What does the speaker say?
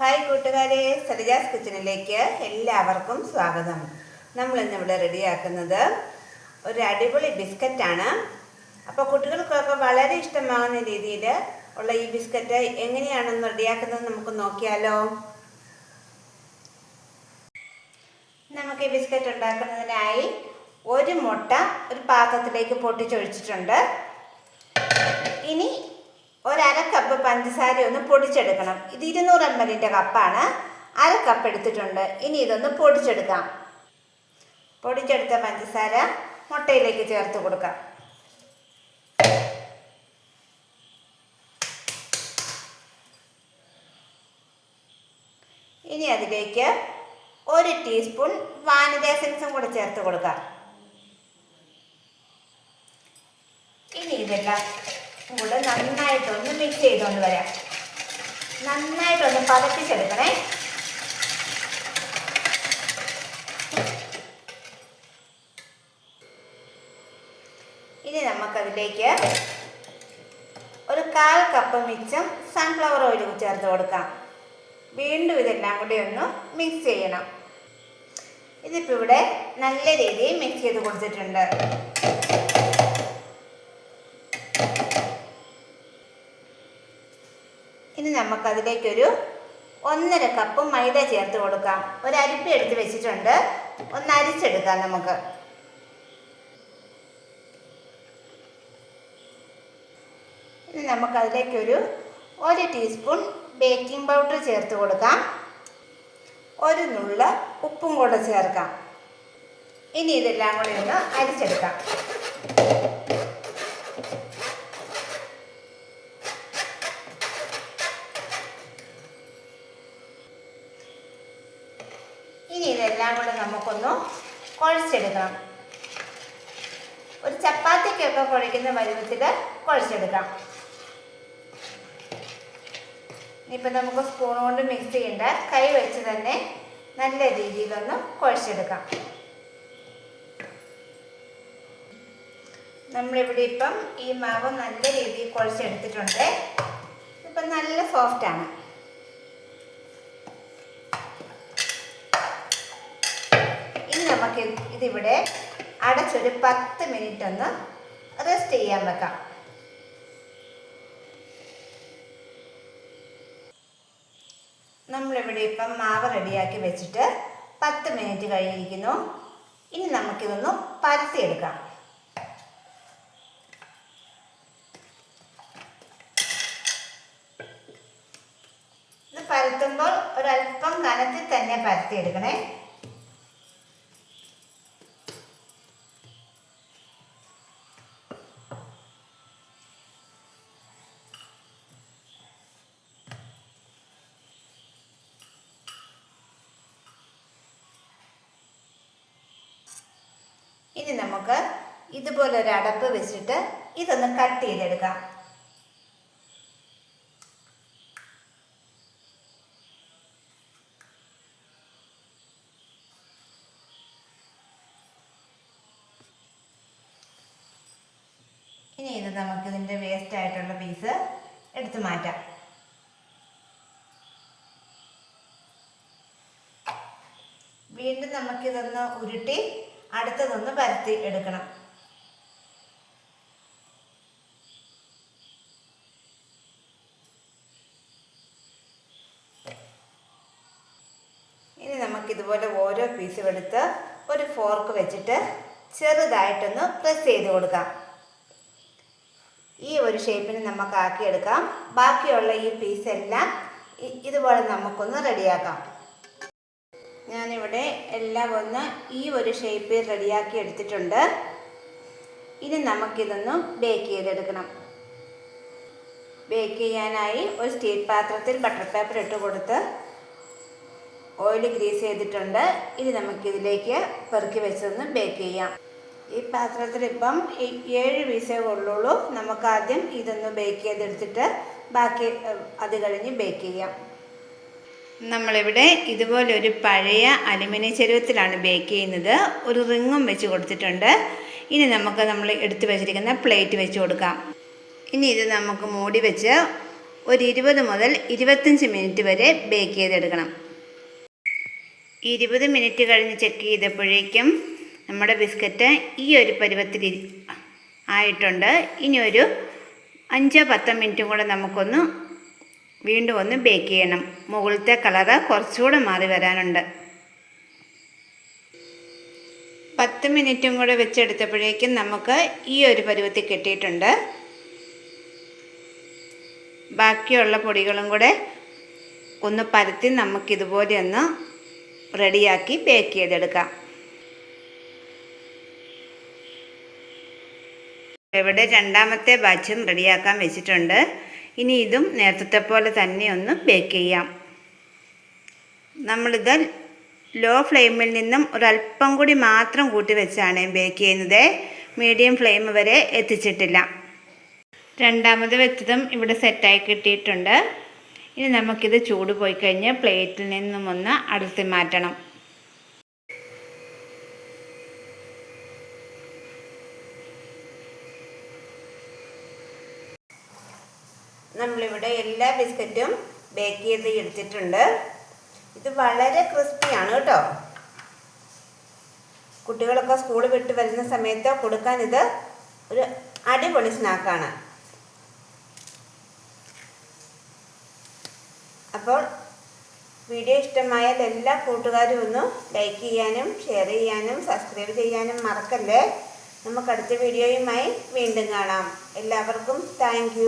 Hi കൂട്ടുകാരെ സരിജാസ് കിച്ചണിലേക്ക് എല്ലാവർക്കും സ്വാഗതം. നമ്മൾ ഇന്നിവിടെ റെഡിയാക്കുന്നത് ഒരു അടിപൊളി ബിസ്ക്കറ്റാണ് അപ്പോൾ കുട്ടികൾക്കൊക്കെ വളരെ ഇഷ്ടമാകുന്ന രീതിയിൽ ഉള്ള ഈ ബിസ്ക്കറ്റ് എങ്ങനെയാണെന്ന് റെഡിയാക്കുന്നത് നമുക്ക് നോക്കിയാലോ? നമുക്ക് ഈ ബിസ്ക്കറ്റ് ഉണ്ടാക്കുന്നതിനായി ഒരു മുട്ട ഒരു പാത്രത്തിലേക്ക് പൊട്ടിച്ചൊഴിച്ചിട്ടുണ്ട്. ഇനി ഒരര കപ്പ് പഞ്ചസാര ഒന്ന് പൊടിച്ചെടുക്കണം. ഇത് ഇരുന്നൂറ് എം എല്ലിന്റെ കപ്പാണ് അര കപ്പ് എടുത്തിട്ടുണ്ട്. ഇനി ഇതൊന്ന് പൊടിച്ചെടുക്കാം. പൊടിച്ചെടുത്ത പഞ്ചസാര മുട്ടയിലേക്ക് ചേർത്ത് കൊടുക്കാം. ഇനി അതിലേക്ക് ഒരു ടീസ്പൂൺ വാനില എസൻസും കൂടെ ചേർത്ത് കൊടുക്കാം. ഇനി ഇതെല്ലാം കൂടെ നന്നായിട്ടൊന്ന് മിക്സ് ചെയ്തുകൊണ്ട് വരാം. നന്നായിട്ടൊന്ന് പതപ്പിച്ചെടുക്കണേ. ഇനി നമുക്കതിലേക്ക് ഒരു കാൽ കപ്പ് മിച്ചം സൺഫ്ലവർ ഓയിൽ ചേർത്ത് കൊടുക്കാം. വീണ്ടും ഇതെല്ലാം കൂടി ഒന്ന് മിക്സ് ചെയ്യണം. ഇതിപ്പോൾ ഇവിടെ നല്ല രീതിയിൽ മിക്സ് ചെയ്ത് കൊടുത്തിട്ടുണ്ട്. ഇനി നമുക്കതിലേക്കൊരു ഒന്നര കപ്പ് മൈദ ചേർത്ത് കൊടുക്കാം. ഒരു അരിപ്പ എടുത്ത് വെച്ചിട്ടുണ്ട്. ഒന്ന് അരിച്ചെടുക്കാം നമുക്ക്. ഇനി നമുക്കതിലേക്കൊരു ഒരു ടീസ്പൂൺ ബേക്കിംഗ് പൗഡർ ചേർത്ത് കൊടുക്കാം. ഒരു നുള്ള ഉപ്പും കൂടെ ചേർക്കാം. ഇനി ഇതെല്ലാം കൂടി ഒന്ന് അരിച്ചെടുക്കാം. ഒരു ചപ്പാത്തിക്കൊക്കെ കുഴയ്ക്കുന്ന പരുവത്തിൽ കുഴച്ചെടുക്കാം. ഇനിയിപ്പോൾ നമുക്ക് സ്പൂൺ കൊണ്ട് മിക്സ് ചെയ്യേണ്ട കൈ വെച്ച് തന്നെ നല്ല രീതിയിലൊന്ന് കുഴച്ചെടുക്കാം. നമ്മളിവിടെ ഇപ്പം ഈ മാവ് നല്ല രീതിയിൽ കുഴച്ചെടുത്തിട്ടുണ്ട്. ഇപ്പം നല്ല സോഫ്റ്റാണ് ഇനി നമുക്ക് ഇതിവിടെ അടച്ചൊരു പത്ത് മിനിറ്റ് ഒന്ന് റെസ്റ്റ് ചെയ്യാൻ വെക്കാം. നമ്മളിവിടെ ഇപ്പം മാവ് റെഡിയാക്കി വെച്ചിട്ട് പത്ത് മിനിറ്റ് കഴിഞ്ഞിരിക്കുന്നു. ഇനി നമുക്കിതൊന്ന് പരത്തിയെടുക്കാം. ഇത് പരത്തുമ്പോൾ ഒരല്പം കനത്തിൽ തന്നെ പരത്തിയെടുക്കണേ. ഇനി നമുക്ക് ഇതുപോലെ ഒരു അടപ്പ് വെച്ചിട്ട് ഇതൊന്ന് കട്ട് ചെയ്തെടുക്കാം. ഇനി ഇത് നമുക്ക് ഇതിന്റെ വേസ്റ്റ് ആയിട്ടുള്ള പീസ് എടുത്തു മാറ്റാം. വീണ്ടും നമുക്കിതൊന്ന് ഉരുട്ടി അടുത്തതൊന്ന് പരത്തി എടുക്കണം. ഇനി നമുക്ക് ഇതുപോലെ ഓരോ പീസും എടുത്ത് ഒരു ഫോർക്ക് വെച്ചിട്ട് ചെറുതായിട്ടൊന്ന് പ്രസ് ചെയ്ത് കൊടുക്കാം. ഈ ഒരു ഷേപ്പിന് നമുക്ക് ആക്കിയെടുക്കാം ബാക്കിയുള്ള ഈ പീസെല്ലാം ഇതുപോലെ നമുക്കൊന്ന് റെഡിയാക്കാം ഞാനിവിടെ എല്ലാം ഒന്ന് ഈ ഒരു ഷേപ്പിൽ റെഡിയാക്കി എടുത്തിട്ടുണ്ട്. ഇനി നമുക്കിതൊന്ന് ബേക്ക് ചെയ്തെടുക്കണം. ബേക്ക് ചെയ്യാനായി ഒരു സ്റ്റീൽ പാത്രത്തിൽ ബട്ടർ പേപ്പർ ഇട്ട് കൊടുത്ത് ഓയിൽ ഗ്രീസ് ചെയ്തിട്ടുണ്ട്. ഇനി നമുക്കിതിലേക്ക് പെറുക്കി വെച്ചൊന്ന് ബേക്ക് ചെയ്യാം. ഈ പാത്രത്തിൽ ഇപ്പം ഏഴ് പീസേ ഉള്ളുള്ളൂ. നമുക്കാദ്യം ഇതൊന്ന് ബേക്ക് ചെയ്തെടുത്തിട്ട് ബാക്കി അത് കഴിഞ്ഞ് ബേക്ക് ചെയ്യാം. നമ്മളിവിടെ ഇതുപോലെ ഒരു പഴയ അലുമിനിയം ചെരുവത്തിലാണ് ബേക്ക് ചെയ്യുന്നത്. ഒരു റിങ്ങും വെച്ച് കൊടുത്തിട്ടുണ്ട്. ഇനി നമുക്ക് നമ്മൾ എടുത്തു വെച്ചിരിക്കുന്ന പ്ലേറ്റ് വെച്ച് കൊടുക്കാം. ഇനി ഇത് നമുക്ക് മൂടി വെച്ച് ഒരു ഇരുപത് മുതൽ ഇരുപത്തഞ്ച് മിനിറ്റ് വരെ ബേക്ക് ചെയ്തെടുക്കണം. ഇരുപത് മിനിറ്റ് കഴിഞ്ഞ് ചെക്ക് ചെയ്തപ്പോഴേക്കും നമ്മുടെ ബിസ്ക്കറ്റ് ഈ ഒരു പരുവത്തിൽ ആയിട്ടുണ്ട്. ഇനി ഒരു അഞ്ചോ പത്തോ മിനിറ്റും കൂടെ നമുക്കൊന്ന് വീണ്ടും ഒന്ന് ബേക്ക് ചെയ്യണം. മുകളിലത്തെ കളറ് കുറച്ചുകൂടെ മാറി വരാനുണ്ട്. പത്ത് മിനിറ്റും കൂടെ വെച്ചെടുത്തപ്പോഴേക്കും നമുക്ക് ഈ ഒരു പരുവത്തിൽ കിട്ടിയിട്ടുണ്ട്. ബാക്കിയുള്ള പൊടികളും കൂടെ ഒന്ന് പരത്തി നമുക്കിതുപോലെ ഒന്ന് റെഡിയാക്കി ബേക്ക് ചെയ്തെടുക്കാം. ഇവിടെ രണ്ടാമത്തെ ബാച്ചും റെഡിയാക്കാൻ വെച്ചിട്ടുണ്ട്. ഇനി ഇതും നേരത്തെ പോലെ തന്നെ ഒന്ന് ബേക്ക് ചെയ്യാം. നമ്മളിത് ലോ ഫ്ലെയിമിൽ നിന്നും ഒരല്പം കൂടി മാത്രം കൂട്ടി വെച്ചാണ് ബേക്ക് ചെയ്യുന്നത്. മീഡിയം ഫ്ലെയിം വരെ എത്തിച്ചിട്ടില്ല. രണ്ടാമത് വെച്ചതും ഇവിടെ സെറ്റായി കിട്ടിയിട്ടുണ്ട്. ഇനി നമുക്കിത് ചൂട് പോയി കഴിഞ്ഞ് പ്ലേറ്റിൽ നിന്നും ഒന്ന് അടർത്തി മാറ്റണം. നമ്മളിവിടെ എല്ലാ ബിസ്ക്കറ്റും ബേക്ക് ചെയ്ത് എടുത്തിട്ടുണ്ട്. ഇത് വളരെ ക്രിസ്പിയാണ് കേട്ടോ. കുട്ടികളൊക്കെ സ്കൂൾ വിട്ട് വരുന്ന സമയത്ത് കൊടുക്കാൻ ഇത് ഒരു അടിപൊളി സ്നാക്കാണ് അപ്പോൾ വീഡിയോ ഇഷ്ടമായാൽ എല്ലാ കൂട്ടുകാരും ഒന്ന് ലൈക്ക് ചെയ്യാനും ഷെയർ ചെയ്യാനും സബ്സ്ക്രൈബ് ചെയ്യാനും മറക്കല്ലേ. നമുക്ക് അടുത്ത വീഡിയോയുമായി വീണ്ടും കാണാം. എല്ലാവർക്കും താങ്ക്